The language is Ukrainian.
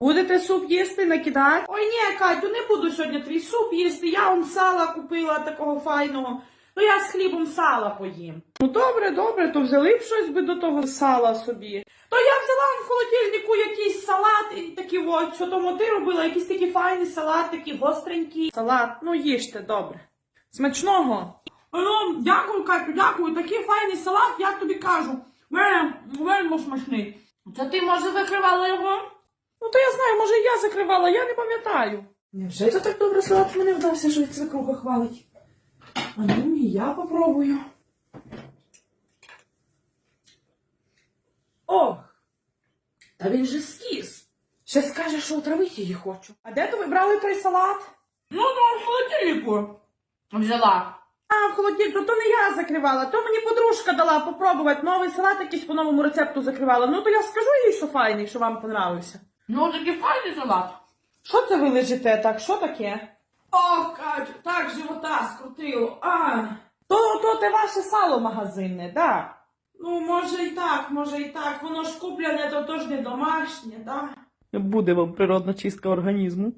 Будете суп їсти, накидати? Ой, ні, Катю, не буду сьогодні твій суп їсти. Я вам сала купила такого файного. Ну я з хлібом сала поїм. Ну добре, добре, то взяли б щось би до того сала собі. То я взяла в холодильнику якийсь салат і такі от, що тому ти робила, якийсь такий файний салат, такий гостренький. Салат, ну їжте, добре. Смачного. Ну, дякую, Катю, дякую. Такий файний салат, я тобі кажу. Вельми смачний. Це ти, може, закривала його? Знаю, може, я закривала, я не пам'ятаю. Невже це так добре салат в мене вдався, що свекруха хвалить? А ну, і я попробую. Ох, та він же скіс. Ще скаже, що отравити її хочу. А де то ви брали той салат? Ну, ну, в холодильнику. Взяла. А, в холодильнику, то не я закривала, то мені подружка дала попробувати. Новий салат якийсь по новому рецепту закривала. Ну, то я скажу їй, що файний, що вам понравився. Ну, такий файний салат. Що це ви лежите так? Що таке? Ох, Катю, так живота скрутило. А. То, то те ваше сало магазинне, да? Ну, може і так, може і так. Воно ж купляне, то тож не домашнє, да? Буде вам природна чистка організму.